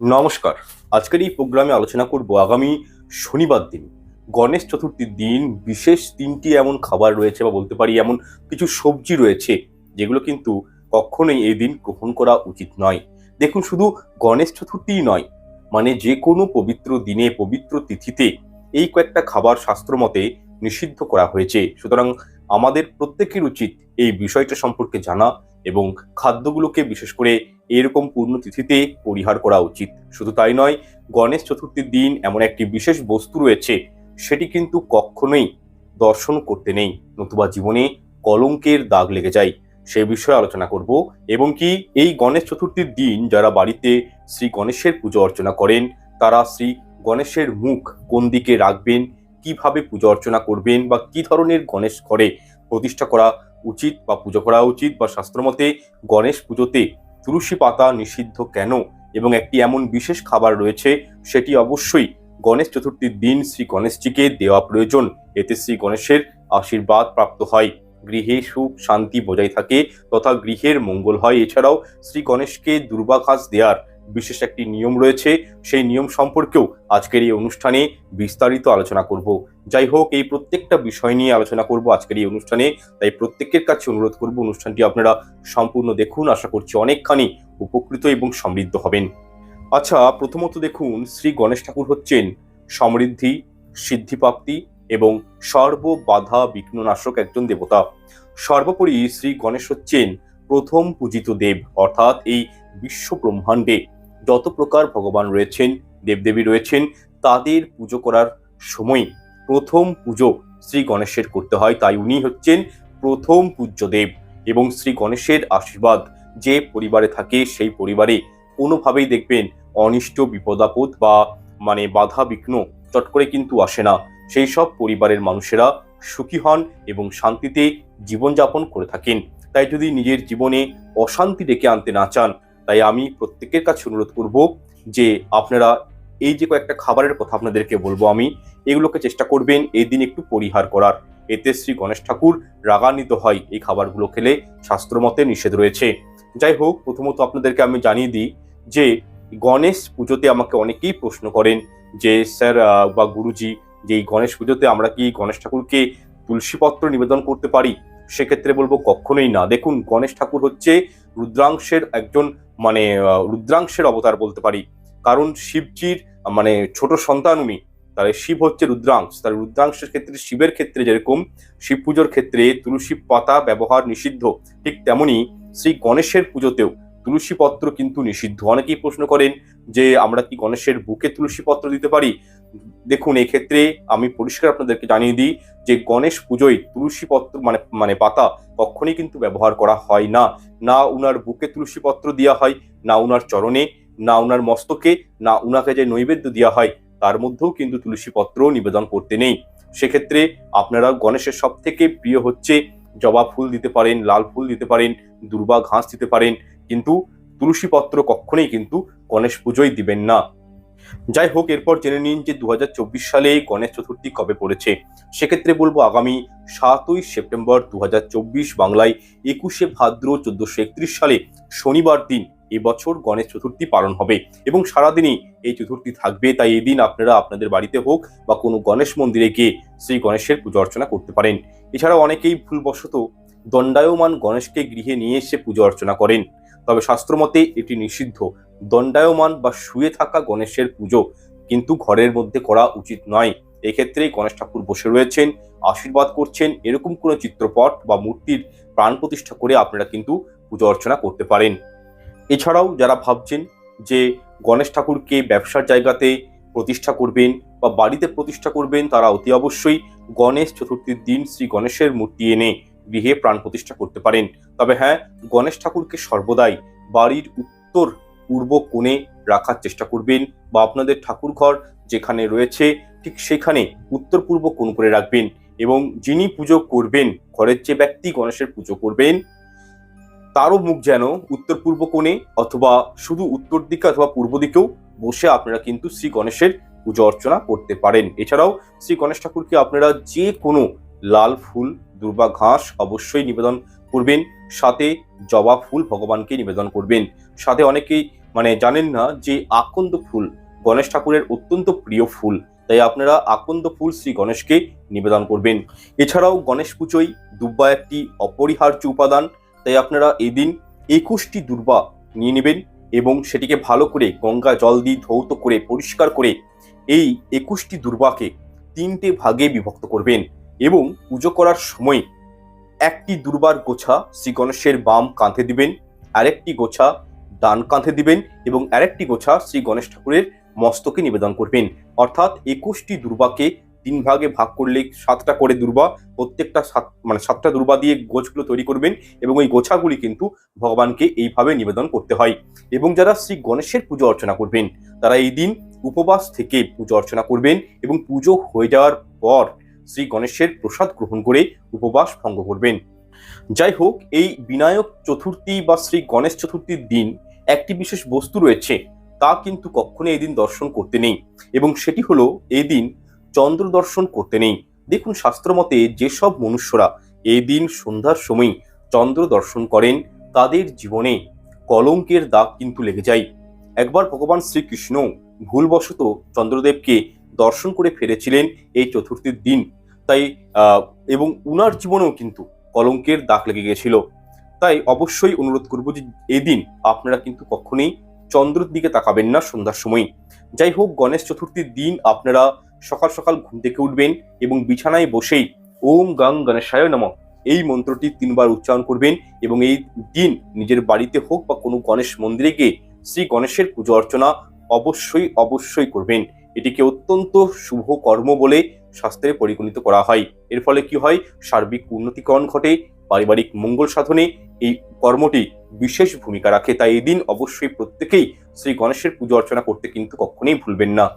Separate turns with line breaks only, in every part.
নমস্কার। আজকের এই প্রোগ্রামে আলোচনা করব আগামী শনিবার দিন। গণেশ চতুর্থীর দিন বিশেষ তিনটি এমন খাবার রয়েছে বা বলতে পারি এমন কিছু সবজি রয়েছে যেগুলো কিন্তু কখনোই এই দিন গ্রহণ করা উচিত নয়। দেখুন, শুধু গণেশ চতুর্থীই নয় মানে যে কোনো পবিত্র দিনে, পবিত্র তিথিতে এই কয়েকটা খাবার শাস্ত্র মতে নিষিদ্ধ করা হয়েছে। সুতরাং আমাদের প্রত্যেকের উচিত এই বিষয়টা সম্পর্কে জানা এবং খাদ্যগুলোকে বিশেষ করে এরকম পূর্ণতিথিতে পরিহার করা উচিত। শুধু তাই নয়, গণেশ চতুর্থীর দিন এমন একটি বিশেষ বস্তু রয়েছে, সেটি কিন্তু কখনোই দর্শন করতে নেই, নতুবা জীবনে কলঙ্কের দাগ লেগে যায়। সেই বিষয়ে আলোচনা করব এবং কি এই গণেশ চতুর্থীর দিন যারা বাড়িতে শ্রী গণেশের পুজো অর্চনা করেন, তারা শ্রী গণেশের মুখ কোন দিকে রাখবেন, কীভাবে পুজো অর্চনা করবেন বা কি ধরনের গণেশ ঘরে প্রতিষ্ঠা করা উচিত বা পুজো করা উচিত বা শাস্ত্রমতে গণেশ পুজোতে তুলসী পাতা নিষিদ্ধ কেন? এবং একটি এমন বিশেষ খাবার রয়েছে, সেটি অবশ্যই গণেশ চতুর্থীর দিন শ্রী গণেশজিকে দেওয়া প্রয়োজন। এতে শ্রী গণেশের আশীর্বাদ প্রাপ্ত হয়। গৃহে সুখ শান্তি বজায় থাকে, তথা গৃহের মঙ্গল হয়। এছাড়াও শ্রী গণেশকে দুর্বাঘাস দেওয়ার বিশেষ একটি নিয়ম রয়েছে, সেই নিয়ম সম্পর্কেও আজকের এই অনুষ্ঠানে বিস্তারিত আলোচনা করব। যাই হোক, এই প্রত্যেকটা বিষয় নিয়ে আলোচনা করব আজকের এই অনুষ্ঠানে। তাই প্রত্যেকের কাছে অনুরোধ করব অনুষ্ঠানটি আপনারা সম্পূর্ণ দেখুন। আশা করছি অনেকখানি উপকৃত এবং সমৃদ্ধ হবেন। আচ্ছা প্রথমত দেখুন, শ্রী গণেশ ঠাকুর হচ্ছেন সমৃদ্ধি, সিদ্ধিপ্রাপ্তি এবং সর্ব বাধা বিঘ্ননাশক একজন দেবতা। সর্বোপরি শ্রী গণেশ হচ্ছেন প্রথম পূজিত দেব, অর্থাৎ এই বিশ্ব ব্রহ্মাণ্ডে যত প্রকার ভগবান রয়েছেন, দেবদেবী রয়েছেন, তাদের পুজো করার সময় প্রথম পুজো শ্রী গণেশের করতে হয়। তাই উনি হচ্ছেন প্রথম পূজ্য দেব এবং শ্রী গণেশের আশীর্বাদ যে পরিবারে থাকে সেই পরিবারে কোনোভাবেই দেখবেন অনিষ্ট, বিপদাপদ বা মানে বাধা বিঘ্ন চট করে কিন্তু আসে না। সেই সব পরিবারের মানুষেরা সুখী হন এবং শান্তিতে জীবনযাপন করে থাকেন। তাই যদি নিজের জীবনে অশান্তি ডেকে আনতে না চান তাই আমি প্রত্যেকের কাছে অনুরোধ করব যে আপনারা এই যে কয়েকটা খাবারের কথা আপনাদেরকে বলব আমি, এগুলোকে চেষ্টা করবেন এই দিন একটু পরিহার করার। এতে শ্রী গণেশ ঠাকুর রাগান্বিত হয় এই খাবারগুলো খেলে, শাস্ত্রমতে নিষেধ রয়েছে। যাই হোক, প্রথমত আপনাদেরকে আমি জানিয়ে দিই যে গণেশ পুজোতে আমাকে অনেকেই প্রশ্ন করেন যে, স্যার বা গুরুজি, যে এই গণেশ পুজোতে আমরা কি গণেশ ঠাকুরকে তুলসীপত্র নিবেদন করতে পারি? সেক্ষেত্রে বলব কখনোই না। দেখুন, গণেশ ঠাকুর হচ্ছে রুদ্রাংশের একজন মানে রুদ্রাংশের অবতার বলতে পারি। কারণ শিবজির মানে ছোট সন্তান উনি, তাহলে শিব হচ্ছে রুদ্রাংশ। তার রুদ্রাংশের ক্ষেত্রে, শিবের ক্ষেত্রে যেরকম, শিব পুজোর ক্ষেত্রে তুলসী পাতা ব্যবহার নিষিদ্ধ, ঠিক তেমনি শ্রী গণেশের পুজোতেও তুলসী পত্র কিন্তু নিষিদ্ধ। অনেকেই প্রশ্ন করেন যে, আমরা কি গণেশের বুকে তুলসী পত্র দিতে পারি? দেখুন এই ক্ষেত্রে আমি পরিষ্কার আপনাদেরকে জানিয়ে দিই যে গণেশ পুজোয় তুলসী পত্র মানে মানে পাতা কখনই কিন্তু ব্যবহার করা হয় না। না উনার বুকে তুলসী পত্র দেওয়া হয়, না উনার চরণে, না উনার মস্তকে, না উনাকে যে নৈবেদ্য দেওয়া হয়, তার মধ্যেও কিন্তু তুলসী পত্র নিবেদন করতে নেই। সেক্ষেত্রে আপনারা গণেশের সব থেকে প্রিয় হচ্ছে জবা ফুল দিতে পারেন, লাল ফুল দিতে পারেন, দুর্বা ঘাস দিতে পারেন, কিন্তু তুলসী পত্র কখনোই কিন্তু গণেশ পুজোয় দিবেন না। যাই হোক, এরপর জেনে নিন যে দু হাজার চব্বিশ সালে গণেশ চতুর্থী কবে পড়েছে। সেক্ষেত্রে বলব আগামী সাতই সেপ্টেম্বর দু হাজার চব্বিশ বাংলায় একুশে ভাদ্র চোদ্দশো সালে শনিবার দিন এবছর গণেশ চতুর্থী পালন হবে এবং সারাদিনই এই চতুর্থী থাকবে। তাই এদিন আপনারা আপনাদের বাড়িতে হোক বা কোনো গণেশ মন্দিরে গিয়ে শ্রী গণেশের পুজো অর্চনা করতে পারেন। এছাড়াও অনেকেই ভুলবশত দণ্ডায়মান গণেশকে গৃহে নিয়ে এসে পুজো অর্চনা করেন। তবে শাস্ত্রমতে এটি নিষিদ্ধ। দণ্ডায়মান বা শুয়ে থাকা গণেশের পুজো কিন্তু ঘরের মধ্যে করা উচিত নয়। এক্ষেত্রে গণেশ ঠাকুর বসে রয়েছেন, আশীর্বাদ করছেন, এরকম কোনো চিত্রপট বা মূর্তির প্রাণ প্রতিষ্ঠা করে আপনারা কিন্তু পুজো অর্চনা করতে পারেন। এছাড়াও যারা ভাবছেন যে গণেশ ঠাকুরকে ব্যবসার জায়গাতে প্রতিষ্ঠা করবেন বা বাড়িতে প্রতিষ্ঠা করবেন, তারা অতি অবশ্যই গণেশ চতুর্থীর দিন শ্রী গণেশের মূর্তি এনে গৃহে প্রাণ প্রতিষ্ঠা করতে পারেন। তবে হ্যাঁ গণেশ ঠাকুরকে সর্বদাই বাড়ির উত্তর পূর্ব কোণে রাখার চেষ্টা করবেন বা আপনাদের ঠাকুর ঘর যেখানে রয়েছে, ঠিক সেখানে উত্তর পূর্ব কোণ করে রাখবেন এবং যিনি পুজো করবেন, ঘরের যে ব্যক্তি গণেশের পুজো করবেন, তারও মুখ যেন উত্তর পূর্ব কোণে অথবা শুধু উত্তর দিকে অথবা পূর্ব দিকেও বসে আপনারা কিন্তু শ্রী গণেশের পুজো অর্চনা করতে পারেন। এছাড়াও শ্রী গণেশ ঠাকুরকে আপনারা যে কোনো লাল ফুল, দুর্বা ঘাস অবশ্যই নিবেদন করবেন। সাথে জবা ফুল ভগবানকে নিবেদন করবেন। সাথে অনেকেই মানে জানেন না যে আকন্দ ফুল গণেশ ঠাকুরের অত্যন্ত প্রিয় ফুল, তাই আপনারা আকন্দ ফুল শ্রী গণেশকে নিবেদন করবেন। এছাড়াও গণেশ পুজোয় দুব্বা একটি অপরিহার্য উপাদান, তাই আপনারা এদিন একুশটি দুর্বা নিয়ে নেবেন এবং সেটিকে ভালো করে গঙ্গা জল দিয়ে ধৌত করে, পরিষ্কার করে এই একুশটি দুর্বাকে তিনটে ভাগে বিভক্ত করবেন এবং পুজো করার সময় একটি দুর্বার গোছা শ্রী গণেশের বাম কাঁধে দিবেন, আরেকটি গোছা ডান কাঁধে দিবেন এবং আরেকটি গোছা শ্রী গণেশ ঠাকুরের মস্তকে নিবেদন করবেন। অর্থাৎ একুশটি দুর্বাকে তিন ভাগে ভাগ করলে সাতটা করে দুর্বা, প্রত্যেকটা সাত মানে সাতটা দুর্বা দিয়ে গোছগুলো তৈরি করবেন এবং ওই গোছাগুলি কিন্তু ভগবানকে এইভাবে নিবেদন করতে হয়। এবং যারা শ্রী গণেশের পুজো অর্চনা করবেন, তারা এই দিন উপবাস থেকে পুজো অর্চনা করবেন এবং পুজো হয়ে যাওয়ার পর শ্রী গণেশের প্রসাদ গ্রহণ করে উপবাস ভঙ্গ করবেন। যাই হোক, এই বিনায়ক চতুর্থী বা শ্রী গণেশ চতুর্থীর দিন একটি বিশেষ বস্তু রয়েছে, তা কিন্তু কখনো এই দিন দর্শন করতে নেই এবং সেটি হলো এই দিন চন্দ্র দর্শন করতে নেই। দেখুন শাস্ত্রমতে যেসব মনুষ্যরা এই দিন সন্ধ্যার সময় চন্দ্র দর্শন করেন, তাদের জীবনে কলঙ্কের দাগ কিন্তু লেগে যায়। একবার ভগবান শ্রীকৃষ্ণ ভুলবশত চন্দ্রদেবকে দর্শন করে ফিরেছিলেন এই চতুর্থীর দিন। তাই এবং উনার জীবনেও কিন্তু কলঙ্কের দাগ লেগে গেছিল তাই অবশ্যই অনুরোধ করব যে এদিন আপনারা কিন্তু কখনোই চন্দ্রের দিকে তাকাবেন না সন্ধ্যার সময়। যাই হোক, গণেশ চতুর্থীর দিন আপনারা সকাল সকাল ঘুম থেকে উঠবেন এবং বিছানায় বসেই ওম গাং গণেশায় নম এই মন্ত্রটি তিনবার উচ্চারণ করবেন এবং এই দিন নিজের বাড়িতে হোক বা কোনো গণেশ মন্দিরে গিয়ে শ্রী গণেশের পুজো অর্চনা অবশ্যই অবশ্যই করবেন। এটিকে অত্যন্ত শুভ কর্ম বলে শাস্ত্রে পরিগণিত করা হয়। এর ফলে কি হয়? সার্বিক উন্নতিকরণ ঘটে, পারিবারিক মঙ্গল সাধনে এই কর্মটি বিশেষ ভূমিকা রাখে। তাই এদিন অবশ্যই প্রত্যেকেই শ্রী গণেশের পুজো অর্চনা করতে কিন্তু কখনোই ভুলবেন না।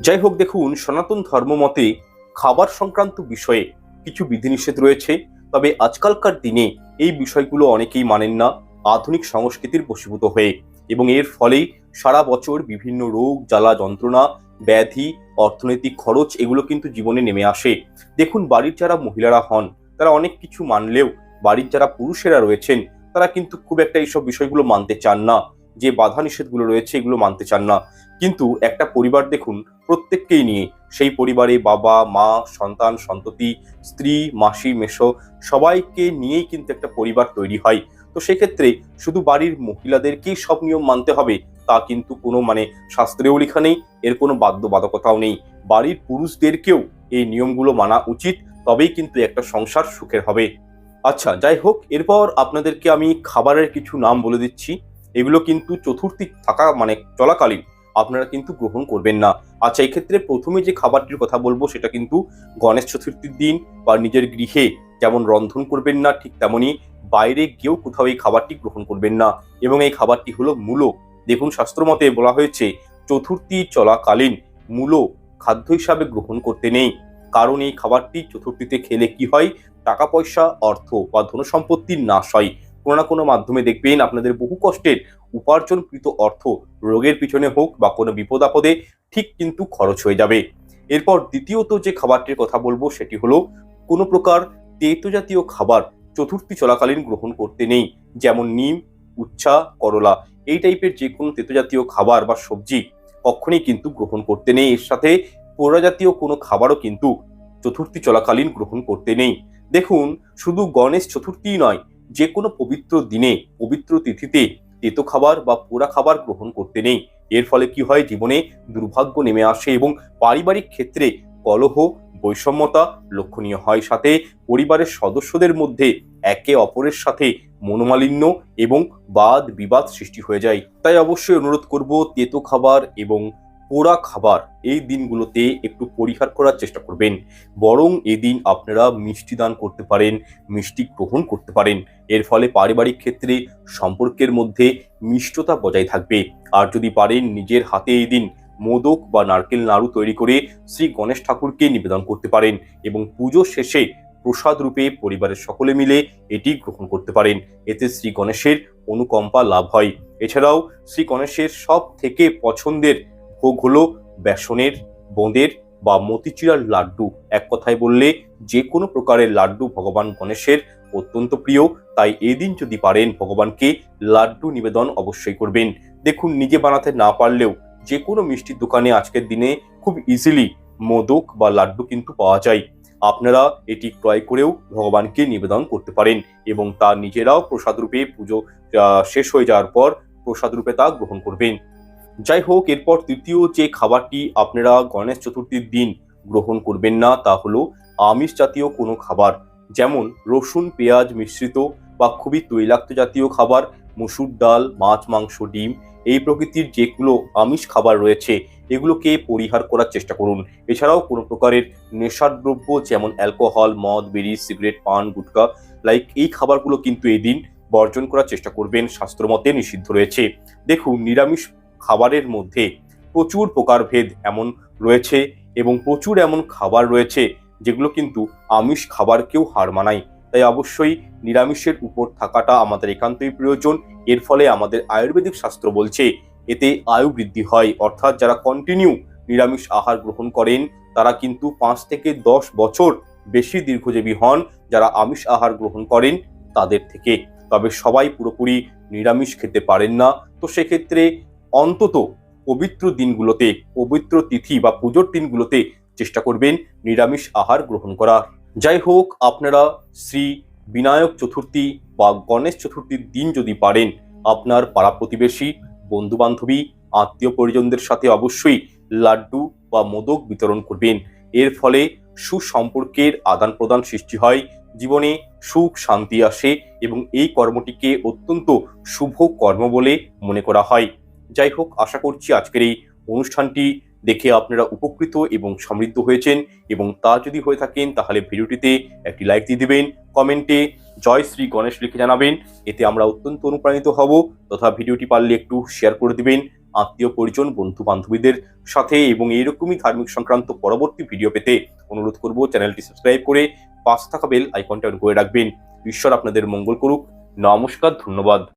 যাই হোক, দেখুন, সনাতন ধর্ম মতে খাবার সংক্রান্ত বিষয়ে কিছু বিধিনিষেধ রয়েছে। তবে আজকালকার দিনে এই বিষয়গুলো অনেকেই মানেন না। আধুনিক সংস্কৃতির বশীভূত হয়ে। এবং এর ফলেই সারা বছর বিভিন্ন রোগ, জ্বালা, যন্ত্রণা ব্যাধি, অর্থনৈতিক খরচ, এগুলো কিন্তু জীবনে নেমে আসে। দেখুন, বাড়ির যারা মহিলারা হন, তারা অনেক কিছু মানলেও বাড়ির যারা পুরুষেরা রয়েছেন, তারা কিন্তু খুব একটা এইসব বিষয়গুলো মানতে চান না। যে বাধা নিষেধগুলো রয়েছে, এগুলো মানতে চান না। কিন্তু একটা পরিবার দেখুন, প্রত্যেককেই নিয়ে, সেই পরিবারে বাবা, মা, সন্তান, সন্ততি, স্ত্রী, মাসি মেশো সবাইকে নিয়েই কিন্তু একটা পরিবার তৈরি হয়। তো সেক্ষেত্রে শুধু বাড়ির মহিলাদেরকেই সব নিয়ম মানতে হবে তা কিন্তু কোনো মানে শাস্ত্রেও লেখা নেই, এর কোনো বাধ্যবাধকতাও নেই। বাড়ির পুরুষদেরকেও এই নিয়মগুলো মানা উচিত, তবেই কিন্তু একটা সংসার সুখের হবে। আচ্ছা যাই হোক, এরপর আপনাদেরকে আমি খাবারের কিছু নাম বলে দিচ্ছি। এগুলো কিন্তু চতুর্থী থাকা মানে চলাকালীন, আপনারা কিন্তু গ্রহণ করবেন না। আচ্ছা এক্ষেত্রে প্রথমে যে খাবারটির কথা বলব, সেটা কিন্তু গণেশ চতুর্থীর দিন বা নিজের গৃহে যেমন রন্ধন করবেন না, ঠিক তেমনি বাইরে গিয়েও কোথাও এই খাবারটি গ্রহণ করবেন না। এবং এই খাবারটি হলো মূলো। দেখুন শাস্ত্রমতে বলা হয়েছে, চতুর্থী চলাকালীন মূলো খাদ্য হিসাবে গ্রহণ করতে নেই। কারণ এই খাবারটি চতুর্থীতে খেলে কি হয়? টাকা, পয়সা, অর্থ বা ধনসম্পত্তির নাশ হয়। কোনো না কোনো মাধ্যমে দেখবেন আপনাদের বহু কষ্টের উপার্জনকৃত অর্থ রোগের পিছনে হোক বা কোনো বিপদ আপদে ঠিক কিন্তু খরচ হয়ে যাবে। এরপর দ্বিতীয়ত যে খাবারটির কথা বলব সেটি হলো, কোনো প্রকার তেতো জাতীয় খাবার চতুর্থী চলাকালীন গ্রহণ করতে নেই। যেমন নিম, উচ্ছা, করলা। এই টাইপের যে কোনো তেতো জাতীয় খাবার বা সবজি কখনই কিন্তু গ্রহণ করতে নেই। এর সাথে পোড়া জাতীয় কোনো খাবারও কিন্তু চতুর্থী চলাকালীন গ্রহণ করতে নেই। দেখুন, শুধু গণেশ চতুর্থী নয় যে কোনো পবিত্র দিনে, পবিত্র তিথিতে তেতো খাবার বা পোড়া খাবার গ্রহণ করতে নেই। এর ফলে কি হয়? জীবনে দুর্ভাগ্য নেমে আসে এবং পারিবারিক ক্ষেত্রে কলহ বৈষম্যতা লক্ষণীয় হয় সাথে পরিবারের সদস্যদের মধ্যে একে অপরের সাথে মনোমালিন্য এবং বাদ বিবাদ সৃষ্টি হয়ে যায়। তাই অবশ্যই অনুরোধ করব তেতো খাবার এবং পোড়া খাবার এই দিনগুলোতে একটু পরিহার করার চেষ্টা করবেন। বরং এদিন আপনারা মিষ্টি দান করতে পারেন, মিষ্টি গ্রহণ করতে পারেন। এর ফলে পারিবারিক ক্ষেত্রে সম্পর্কের মধ্যে মিষ্টতা বজায় থাকবে। আর যদি পারেন নিজের হাতে এই দিন মোদক বা নারকেল নাড়ু তৈরি করে শ্রী গণেশ ঠাকুরকে নিবেদন করতে পারেন এবং পুজো শেষে প্রসাদ রূপে পরিবারের সকলে মিলে এটি গ্রহণ করতে পারেন। এতে শ্রী গণেশের অনুকম্পা লাভ হয়। এছাড়াও শ্রী গণেশের সব থেকে পছন্দের ভোগ হলো বেসনের, বোঁদের বা মতিচুরার লাড্ডু। এক কথায় বললে যে কোনো প্রকারের লাড্ডু ভগবান গণেশের অত্যন্ত প্রিয়। তাই এদিন যদি পারেন ভগবানকে লাড্ডু নিবেদন অবশ্যই করবেন। দেখুন, নিজে বানাতে না পারলেও যে কোনো মিষ্টির দোকানে আজকের দিনে খুব ইজিলি মোদক বা লাড্ডু কিন্তু পাওয়া যায়। আপনারা এটি ক্রয় করেও ভগবানকে নিবেদন করতে পারেন এবং তা নিজেরাও প্রসাদ রূপে পুজো শেষ হয়ে যাওয়ার পর প্রসাদ রূপে তা গ্রহণ করবেন। যাই হোক, এরপর তৃতীয় যে খাবারটি আপনারা গণেশ চতুর্থীর দিন গ্রহণ করবেন না, তা হলো আমিষ জাতীয় কোনো খাবার, যেমন রসুন, পেঁয়াজ মিশ্রিত বা খুবই তৈলাক্ত জাতীয় খাবার, মুসুর ডাল, মাছ, মাংস, ডিম এই প্রকৃতির যেগুলো আমিষ খাবার রয়েছে, এগুলোকে পরিহার করার চেষ্টা করুন। এছাড়াও কোনো প্রকারের নেশার দ্রব্য যেমন অ্যালকোহল, মদ, বিড়ি, সিগারেট, পান, গুটকা লাইক এই খাবারগুলো কিন্তু এই দিন বর্জন করার চেষ্টা করবেন, শাস্ত্রমতে নিষিদ্ধ রয়েছে। দেখুন, নিরামিষ খাবারের মধ্যে প্রচুর প্রকারভেদ এমন রয়েছে এবং প্রচুর এমন খাবার রয়েছে যেগুলো কিন্তু আমিষ খাবারকেও হার মানায়। তাই অবশ্যই নিরামিষের উপর থাকাটা আমাদের একান্তই প্রয়োজন। এর ফলে আমাদের আয়ুর্বেদিক শাস্ত্র বলছে, এতে আয়ু বৃদ্ধি হয়। অর্থাৎ যারা কন্টিনিউ নিরামিষ আহার গ্রহণ করেন, তারা কিন্তু পাঁচ থেকে দশ বছর বেশি দীর্ঘজীবী হন যারা আমিষ আহার গ্রহণ করেন তাদের থেকে। তবে সবাই পুরোপুরি নিরামিষ খেতে পারেন না। তো সেক্ষেত্রে অন্তত পবিত্র দিনগুলোতে, পবিত্র তিথি বা পুজোর দিনগুলোতে চেষ্টা করবেন নিরামিষ আহার গ্রহণ করা যাই হোক আপনারা শ্রী বিনায়ক চতুর্থী বা গণেশ চতুর্থীর দিন যদি পারেন, আপনার পাড়া প্রতিবেশী বন্ধু বান্ধবী আত্মীয় পরিজনদের সাথে অবশ্যই লাড্ডু বা মোদক বিতরণ করবেন। এর ফলে সুসম্পর্কের আদান প্রদান সৃষ্টি হয়, জীবনে সুখ শান্তি আসে এবং এই কর্মটিকে অত্যন্ত শুভ কর্ম বলে মনে করা হয়। যাই হোক আশা করছি আজকের এই অনুষ্ঠানটি দেখে আপনারা উপকৃত এবং সমৃদ্ধ হয়েছেন এবং তা যদি হয়ে থাকেন, তাহলে ভিডিওটিতে একটি লাইক দিয়ে দিবেন কমেন্টে জয় শ্রী গণেশ লিখে জানাবেন। এতে আমরা অত্যন্ত অনুপ্রাণিত হব তথা ভিডিওটি পারলে একটু শেয়ার করে দিবেন আত্মীয় পরিজন বন্ধু বান্ধবীদের সাথে এবং এইরকমই ধার্মিক সংক্রান্ত পরবর্তী ভিডিও পেতে অনুরোধ করব চ্যানেলটি সাবস্ক্রাইব করে পাশে থাকা বেল আইকনটা করে রাখবেন। ঈশ্বর আপনাদের মঙ্গল করুক। নমস্কার, ধন্যবাদ।